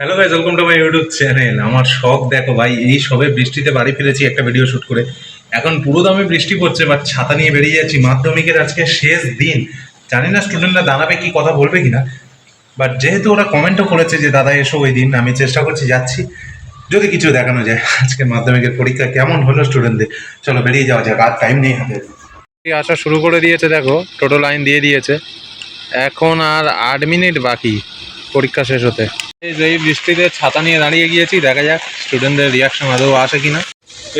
Hello guys welcome to my YouTube channel আমার শখ, দেখো ভাই, এই সবে বৃষ্টিতে বাড়ি ফিরেছি একটা ভিডিও শুট করে। এখন পুরো দামে বৃষ্টি পড়ছে বাট ছাতা নিয়ে বেরিয়ে যাচ্ছি। মাধ্যমিকের আজকে শেষ দিন। জানি না স্টুডেন্টরা দাঁড়াবে কি কথা বলবে কিনা। বাট যেহেতু ওরা কমেন্টও করেছে যে, দাদা, এসো ওই দিন, আমি চেষ্টা করছি, যাচ্ছি। যদি কিছু দেখানো যায়, আজকে মাধ্যমিকের পরীক্ষা কেমন হলো স্টুডেন্টদের চলো, বেরিয়ে যাওয়া যাক, আর টাইম নেই হাতে। আসা শুরু করে দিয়েছে, দেখো, টোটো লাইন দিয়ে দিয়েছে। এখন আর আট মিনিট বাকি পরীক্ষা শেষ হতে। এই বৃষ্টিতে ছাতা নিয়ে দাঁড়িয়ে গিয়েছি, দেখা যাক স্টুডেন্টদের রিয়াকশন আদৌ আসে কিনা।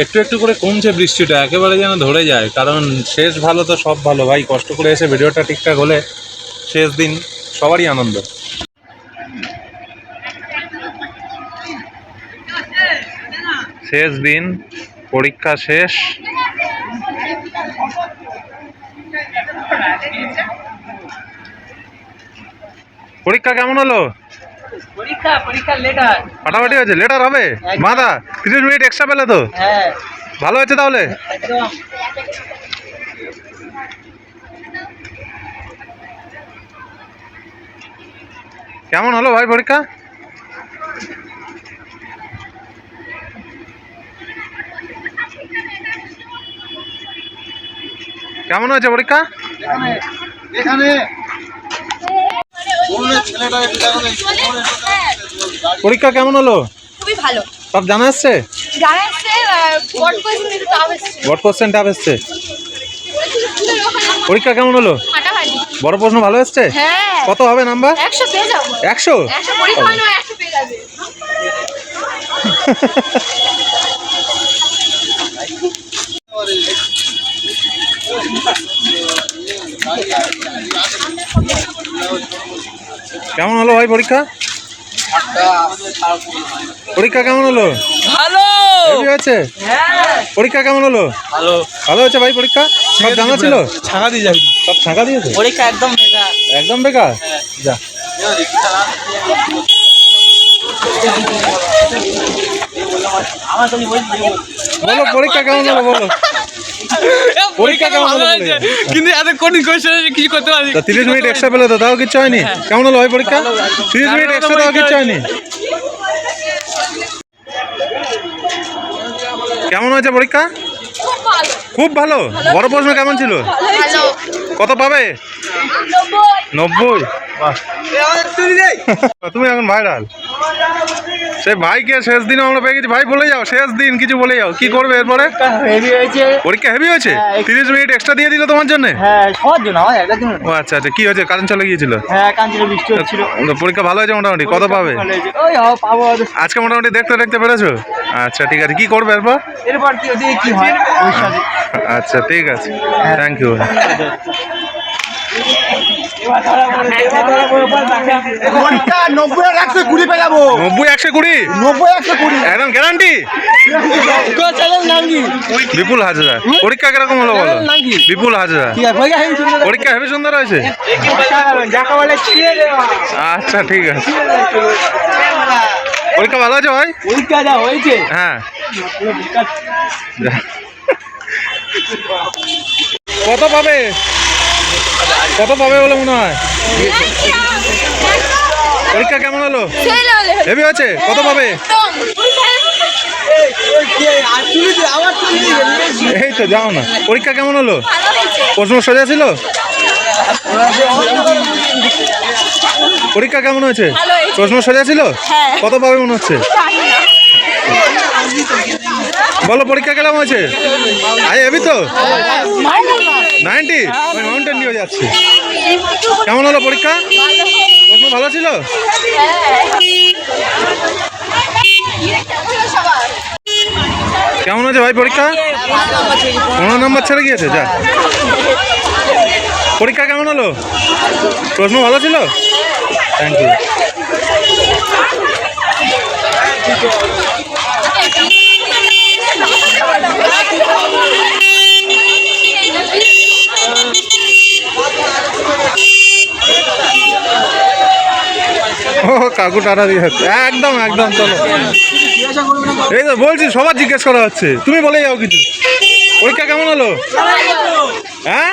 একটু একটু করে কমছে বৃষ্টিটা, একেবারে যেন ধরে যায়, কারণ শেষ ভালো তো সব ভালো, ভাই। কষ্ট করে এসে ভিডিওটা ঠিকঠাক হলে শেষ দিন সবারই আনন্দ। শেষ দিন, পরীক্ষা শেষ। পরীক্ষা কেমন হলো? পরীক্ষা পরীক্ষা লেটার ফাটাফাটি হয়েছে লেটার হবে? মাদা তিরিশ মিনিট এক্সট্রা পেলে তো। হ্যাঁ। ভালো হয়েছে তাহলে? একদম। কেমন হলো ভাই পরীক্ষা? কেমন হয়েছে পরীক্ষা? এখানে। পরীক্ষা কেমন হলো? খুবই ভালো। সব জানা বট টাফ কোশ্চেন পরীক্ষা কেমন হলো? বড় প্রশ্ন ভালো এসছে? হ্যাঁ। কত হবে নাম্বার? একশো একশো একশো পরীক্ষা হয় না একশো পেয়ে যাবে কেমন হলো ভাই পরীক্ষা? পরীক্ষা কেমন হলো? ভালো! হয়েছে? হ্যাঁ। পরীক্ষা কেমন হলো? ভালো। ভালো হয়েছে ভাই পরীক্ষা? সব জানা ছিল? ছাগা দিয়ে যাবি সব ছাঁকা দিয়েছে? পরীক্ষা একদম বেকার। একদম বেকার? যা। আমার তুমি বলছি বলো পরীক্ষা কেমন হলো বলো। পরীক্ষা কেমন হলো কিন্তু এত কঠিন কোয়েশ্চেন কিছু করতে পারি? তা তিরিশ মিনিট এক্সট্রা পেলে তো তাও হয়নি? কেমন হলো পরীক্ষা? তিরিশ মিনিট এক্সট্রা তাও কিচ্ছু হয়নি? কেমন হয়েছে পরীক্ষা? খুব ভালো। বড় প্রশ্ন কেমন ছিল? কত পাবে? নব্বই। তুমি এখন ভাইরাল সে ভাইকে শেষ দিনে আমরা পেয়ে গেছি। ভাই বলে যাও শেষ দিন কিছু বলে যাও। কি করবে এরপরে? হেভি পরীক্ষা হেভি হয়েছে? হ্যাঁ, তিরিশ মিনিট এক্সট্রা দিয়ে দিল তোমার জন্য? হ্যাঁ দিন। ও আচ্ছা আচ্ছা কি হয়েছে? কারেন্ট চলে গিয়েছিল? হ্যাঁ পরীক্ষা ভালো হয়েছে মোটামুটি। কত পাবে। আজকে মোটামুটি দেখতে দেখতে পেরেছ? আচ্ছা ঠিক আছে। কি করবে এরপর? এরপর কি ওদিকে কি হয়? আচ্ছা ঠিক আছে। Thank you Bipul Hazra. পরীক্ষা কীরকম হলো বলো? কি? বিপুল হাজরা। পরীক্ষা হেবি সুন্দর হয়েছে। আচ্ছা ঠিক আছে। পরীক্ষা ভালো আছে ভাই? পরীক্ষা যা হয়েছে। হ্যাঁ। কত পাবে? কত পাবে বলে মনে হয়? পরীক্ষা কেমন হলো? হেভি হয়েছে? কত পাবে? এই তো যাও না। পরীক্ষা কেমন হলো? প্রশ্ন সোজা ছিল? পরীক্ষা কেমন হয়েছে। প্রশ্ন সোজা ছিল? হ্যাঁ। কত পাবে মনে হচ্ছে? বলো পরীক্ষা কেমন হয়েছে? আই এবি তো? নাইনটি? মাউন্টেন নিয়ে যাচ্ছে। কেমন হলো পরীক্ষা? প্রশ্ন ভালো ছিল? কেমন আছে ভাই পরীক্ষা? পনেরো নম্বর ছেড়ে গিয়েছে যা। পরীক্ষা কেমন হলো? প্রশ্ন ভালো ছিল? থ্যাংক ইউ ও কাকু টাটা দিয়ে যাচ্ছে। একদম একদম চলো। এই তো বলছি সবার জিজ্ঞেস করা হচ্ছে। তুমি বলে যাও কিছু। পরীক্ষা কেমন হলো? হ্যাঁ?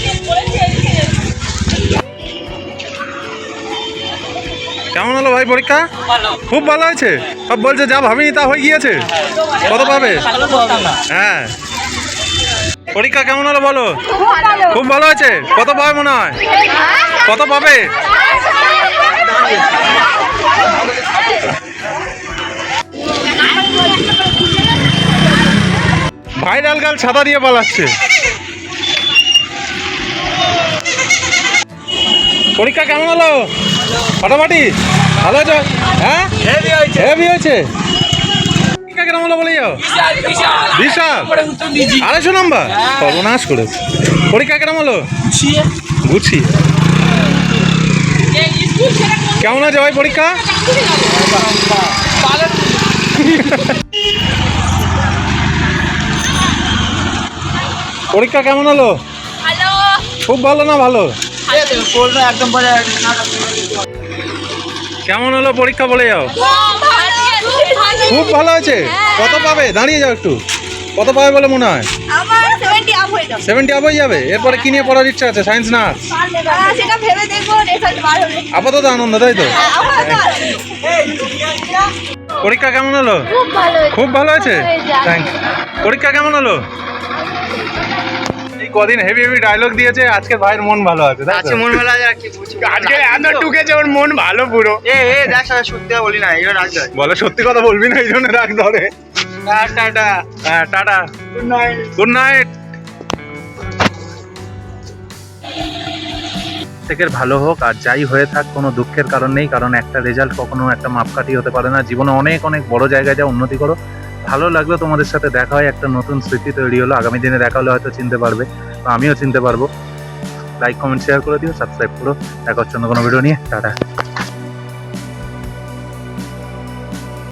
কেমন হলো ভাই পরীক্ষা? খুব ভালো হয়েছে? সব বলছে যা ভাবিনি তা হয়ে গিয়েছে? কত পাবে? হ্যাঁ। পরীক্ষা কেমন হলো বলো? খুব ভালো হয়েছে? কত পাবে মনে হয়? কত পাবে? ভাইরাল গাল ছাতা দিয়ে পালাচ্ছে। পরীক্ষা কেমন হলো? ফাটাফাটি। ভালো আছো? হ্যাঁ? হেভি হয়েছে। পরীক্ষা কেমন হলো বলে যাও? বিশাল আড়াইশো নাম্বার? সর্বনাশ করেছে। পরীক্ষা কেমন হলো? কেমন আছে ভাই পরীক্ষা? পরীক্ষা কেমন হলো? খুব ভালো না ভালো? কেমন হলো পরীক্ষা বলে যাও। খুব ভালো হয়েছে কত পাবে? দাঁড়িয়ে যাও একটু। কত পাবে বলে মনে হয়? সেভেন্টি আপ হয়ে যাবে। এরপরে কি নিয়ে পড়ার ইচ্ছা আছে? সায়েন্স না আপাতত আনন্দ তাই তো? আছে। পরীক্ষা কেমন হলো? খুব ভালো হয়েছে। যাক। থ্যাংক পরীক্ষা কেমন হলো? কদিন হেভি হেভি ডায়লগ দিয়েছে আজকে ভাইয়ের মন ভালো আছে তো? মন ভালো আছে আর কি আজকে এত টুকেছে ওর মন ভালো পুরো। এ এ দেখ সত্যি বলি না এই জন্য রাখতে হয় বলে সত্যি কথা বলবি না এই জন্য রাগ ধরে। টাটা হ্যাঁ tata good night good night প্রত্যেকের ভালো হোক আর যাই হয়ে থাক কোনো দুঃখের কারণ নেই কারণ একটা রেজাল্ট কখনো একটা মাপকাঠি হতে পারে না। জীবনে অনেক অনেক বড় জায়গায় যা উন্নতি করো ভালো লাগল তোমাদের সাথে দেখা হয়, একটা নতুন স্মৃতি তৈরি হলো। আগামী দিনে দেখা হলে হয়তো চিনতে পারবে আমিও চিনতে পারব। লাইক কমেন্ট শেয়ার করে দিও সাবস্ক্রাইব করো। দেখা হচ্ছে অন্য কোনো ভিডিও নিয়ে। টাটা।